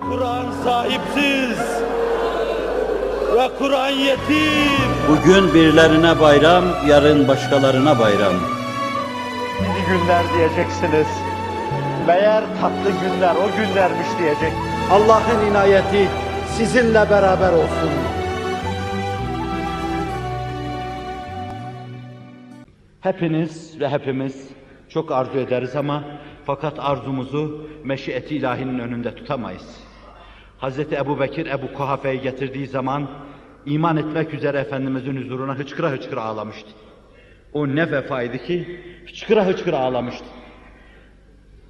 Kur'an sahipsiz ve Kur'an yetim. Bugün birilerine bayram, yarın başkalarına bayram. İyi günler diyeceksiniz. Meğer tatlı günler o günlermiş diyecek. Allah'ın inayeti sizinle beraber olsun. Hepiniz ve hepimiz çok arzu ederiz ama fakat arzumuzu meşiyeti ilahinin önünde tutamayız. Hazreti Ebu Bekir Ebu Kuhafe'yi getirdiği zaman iman etmek üzere Efendimizin huzuruna hıçkıra hıçkıra ağlamıştı. O ne vefaydı ki hıçkıra hıçkıra ağlamıştı.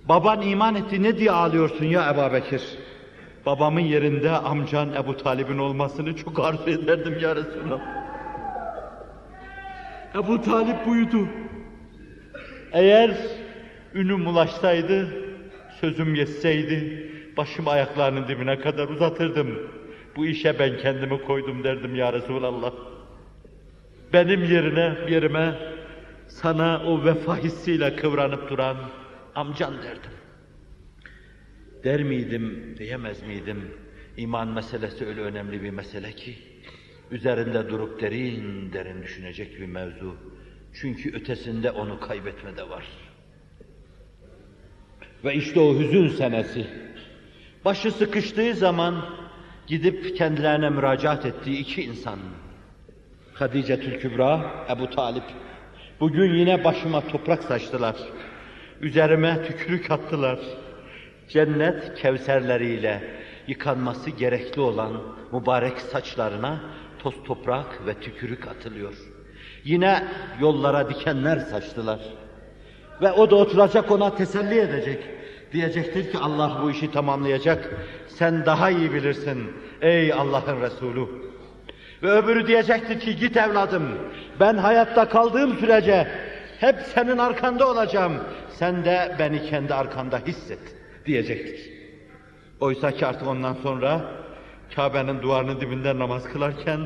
Baban iman etti ne diye ağlıyorsun ya Ebu Bekir? Babamın yerinde amcan Ebu Talib'in olmasını çok arzu ederdim ya Resulallah. Ebu Talip buydu. Eğer ünüm ulaşsaydı, sözüm geçseydi, başımı ayaklarının dibine kadar uzatırdım. Bu işe ben kendimi koydum derdim ya Resulallah. Benim yerine, yerime sana o vefa hissiyle kıvranıp duran amcan derdim. Der miydim, diyemez miydim? İman meselesi öyle önemli bir mesele ki, üzerinde durup derin derin düşünecek bir mevzu. Çünkü ötesinde onu kaybetme de var. Ve işte o hüzün senesi. Başı sıkıştığı zaman gidip kendilerine müracaat ettiği iki insan. Hadice Kübra, Ebu Talip. Bugün yine başıma toprak saçtılar. Üzerime tükürük attılar. Cennet kevserleriyle yıkanması gerekli olan mübarek saçlarına toz toprak ve tükürük atılıyor. Yine yollara dikenler saçtılar. Ve o da oturacak ona teselli edecek. Diyecektir ki Allah bu işi tamamlayacak. Sen daha iyi bilirsin ey Allah'ın Resulü. Ve öbürü diyecektir ki git evladım. Ben hayatta kaldığım sürece hep senin arkanda olacağım. Sen de beni kendi arkanda hisset diyecektir. Oysa ki artık ondan sonra Kabe'nin duvarının dibinde namaz kılarken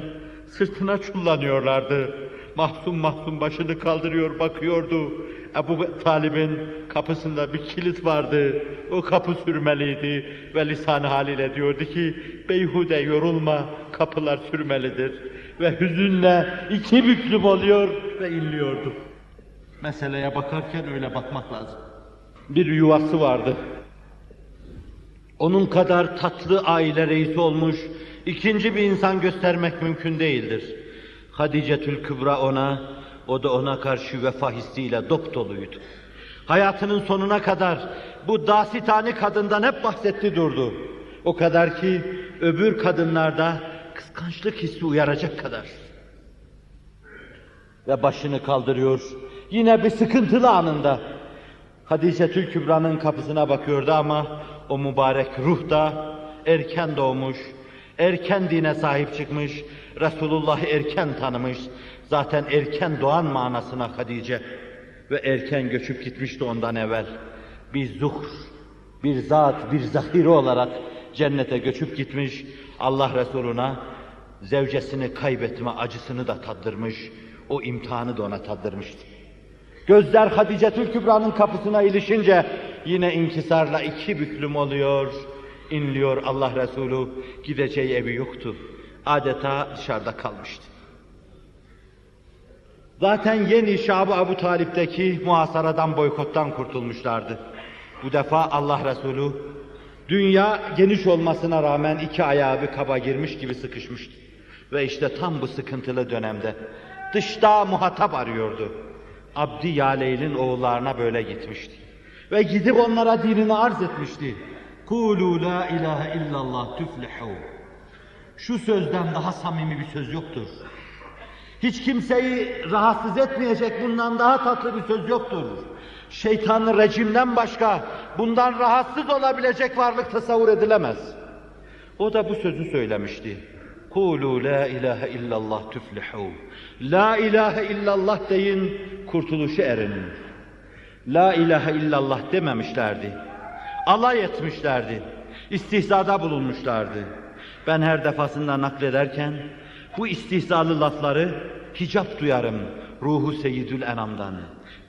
sırtına çullanıyorlardı. Mahzun mahzun başını kaldırıyor bakıyordu. Ebu Talib'in kapısında bir kilit vardı. O kapı sürmeliydi ve lisan haliyle diyordu ki beyhude yorulma kapılar sürmelidir. Ve hüzünle iki büklüm oluyor ve inliyordu. Meseleye bakarken öyle bakmak lazım. Bir yuvası vardı. Onun kadar tatlı aile reisi olmuş ikinci bir insan göstermek mümkün değildir. Hadicetül Kübra ona, o da ona karşı vefa hissiyle dop doluydu. Hayatının sonuna kadar bu dasitani kadından hep bahsetti durdu. O kadar ki öbür kadınlarda kıskançlık hissi uyaracak kadar. Ve başını kaldırıyor. Yine bir sıkıntılı anında. Hadice Tül Kübra'nın kapısına bakıyordu ama o mübarek ruh da erken doğmuş, erken dine sahip çıkmış, Resulullah'ı erken tanımış, zaten erken doğan manasına Hadice ve erken göçüp gitmişti ondan evvel. Bir zuhr, bir zat, bir zahiri olarak cennete göçüp gitmiş, Allah Resuluna zevcesini kaybetme acısını da tattırmış, o imtihanı da ona tattırmıştı. Gözler Hadicetül Kübra'nın kapısına ilişince yine inkisarla iki büklüm oluyor, inliyor Allah Resulü. Gideceği evi yoktu. Adeta dışarıda kalmıştı. Zaten yeni Şab-ı Abu Talip'teki muhasaradan, boykottan kurtulmuşlardı. Bu defa Allah Resulü dünya geniş olmasına rağmen iki ayağı bir kaba girmiş gibi sıkışmıştı. Ve işte tam bu sıkıntılı dönemde dışta muhatap arıyordu. Abdi Yaleyl'in oğullarına böyle gitmişti. Ve gidip onlara dinini arz etmişti. Kulu la ilahe illallah tüflihu. Şu sözden daha samimi bir söz yoktur. Hiç kimseyi rahatsız etmeyecek bundan daha tatlı bir söz yoktur. Şeytanın rejimden başka bundan rahatsız olabilecek varlık tasavvur edilemez. O da bu sözü söylemişti. Kulu la ilahe illallah tüflihu. La ilahe illallah deyin, kurtuluşu erin. La ilahe illallah dememişlerdi. Alay etmişlerdi. İstihzada bulunmuşlardı. Ben her defasında naklederken bu istihzalı lafları hicap duyarım ruhu seyyidül enamdan.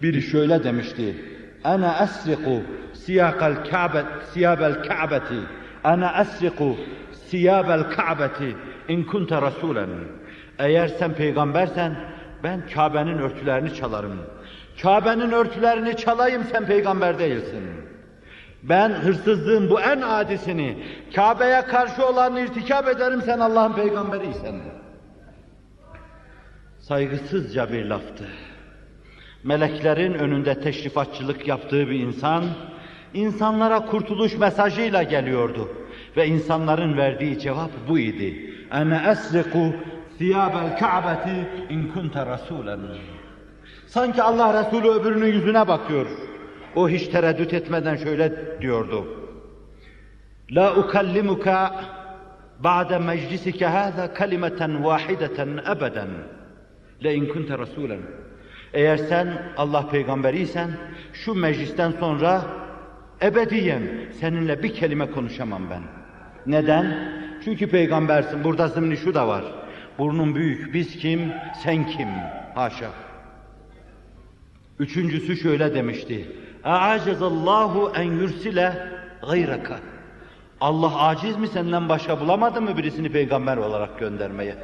Biri şöyle demişti. Ana esriku siyakal ka'bet siyabel ka'beti Ana asriku siyabel ka'beti in kunte rasulen. Eğer sen peygambersen ben Kabe'nin örtülerini çalarım. Kabe'nin örtülerini çalayım sen peygamber değilsin. Ben hırsızlığın bu en adisini Kabe'ye karşı olanı irtikap ederim sen Allah'ın peygamberiysen. Saygısızca bir laftı. Meleklerin önünde teşrifatçılık yaptığı bir insan, insanlara kurtuluş mesajıyla geliyordu. Ve insanların verdiği cevap bu idi. Ene esriku thiyabel ka'beti in kunte rasulen. Sanki Allah Resulü öbürünün yüzüne bakıyor. O hiç tereddüt etmeden şöyle diyordu. La ukallimuka ba'de meclisike hâzâ kelimeten vâhideten ebeden. Le in kunte rasulen. Eğer sen Allah peygamberiysen şu meclisten sonra ebediyen seninle bir kelime konuşamam ben. Neden? Çünkü peygambersin. Burada zımni şu da var. Burnun büyük. Biz kim? Sen kim? Haşa. Üçüncüsü şöyle demişti. A'acezallahu en yursile gayraka. Allah aciz mi senden başka bulamadı mı birisini peygamber olarak göndermeye?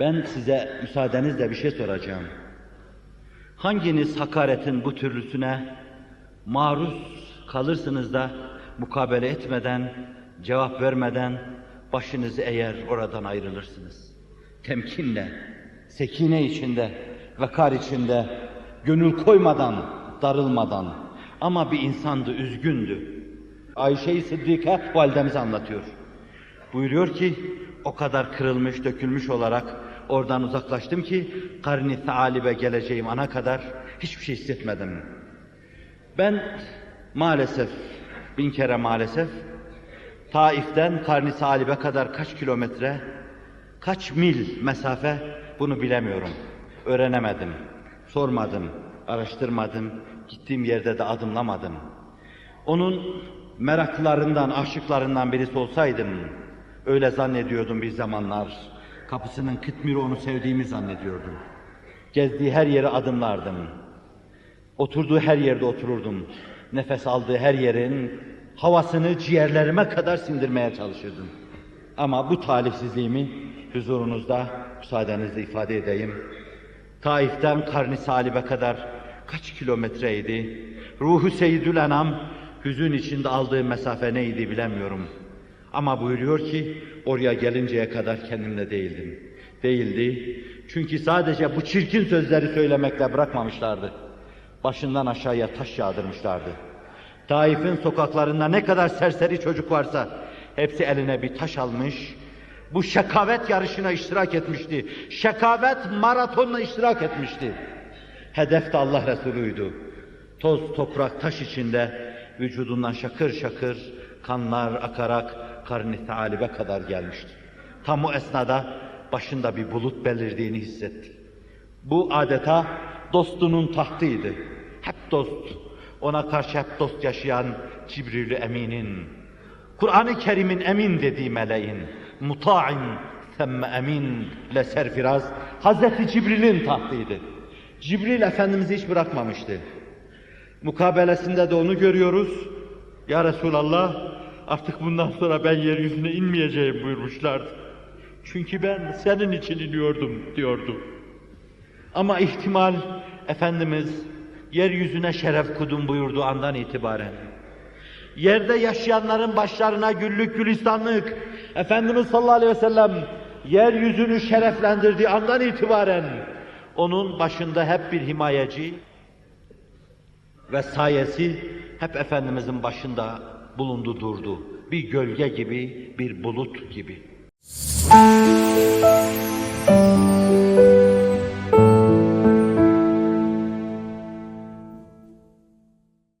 Ben size müsaadenizle bir şey soracağım. Hanginiz hakaretin bu türlüsüne maruz kalırsınız da mukabele etmeden, cevap vermeden başınızı eğer oradan ayrılırsınız? Temkinle, sekine içinde, vakar içinde, gönül koymadan, darılmadan ama bir insandı, üzgündü. Ayşe-i Sıddika validemiz anlatıyor. Buyuruyor ki o kadar kırılmış, dökülmüş olarak oradan uzaklaştım ki karni taalibe geleceğim ana kadar hiçbir şey hissetmedim. Ben maalesef, bin kere maalesef Taif'ten karni taalibe kadar kaç kilometre, kaç mil mesafe bunu bilemiyorum. Öğrenemedim, sormadım, araştırmadım, gittiğim yerde de adımlamadım. Onun meraklarından, aşıklarından birisi olsaydım, öyle zannediyordum bir zamanlar. Kapısının kıtmiri onu sevdiğimi zannediyordum. Gezdiği her yere adımlardım. Oturduğu her yerde otururdum. Nefes aldığı her yerin havasını ciğerlerime kadar sindirmeye çalışırdım. Ama bu talihsizliğimi huzurunuzda müsaadenizle ifade edeyim. Taif'ten Karni Salib'e kadar kaç kilometreydi? Ruhu Seyyidül Enam hüzün içinde aldığı mesafe neydi bilemiyorum. Ama buyuruyor ki oraya gelinceye kadar kendimle değildim. Değildi. Çünkü sadece bu çirkin sözleri söylemekle bırakmamışlardı. Başından aşağıya taş yağdırmışlardı. Taif'in sokaklarında ne kadar serseri çocuk varsa hepsi eline bir taş almış. Bu şakavet yarışına iştirak etmişti. Şakavet maratonuna iştirak etmişti. Hedef de Allah Resulü'ydü. Toz, toprak, taş içinde vücudundan şakır şakır kanlar akarak karni taalibe kadar gelmişti. Tam o esnada başında bir bulut belirdiğini hissetti. Bu adeta dostunun tahtıydı. Hep dost. Ona karşı hep dost yaşayan Cibril-i Emin'in, Kur'an-ı Kerim'in emin dediği meleğin, muta'in themme emin le serfiraz, Hazreti Cibril'in tahtıydı. Cibril Efendimiz'i hiç bırakmamıştı. Mukabelesinde de onu görüyoruz. Ya Resulallah artık bundan sonra ben yeryüzüne inmeyeceğim buyurmuşlardı. Çünkü ben senin için iniyordum diyordu. Ama ihtimal Efendimiz yeryüzüne şeref kudum buyurduğu andan itibaren yerde yaşayanların başlarına güllük gülistanlık Efendimiz sallallahu aleyhi ve sellem yeryüzünü şereflendirdiği andan itibaren onun başında hep bir himayeci ve sayesi hep Efendimizin başında bulundu durdu. Bir gölge gibi, bir bulut gibi.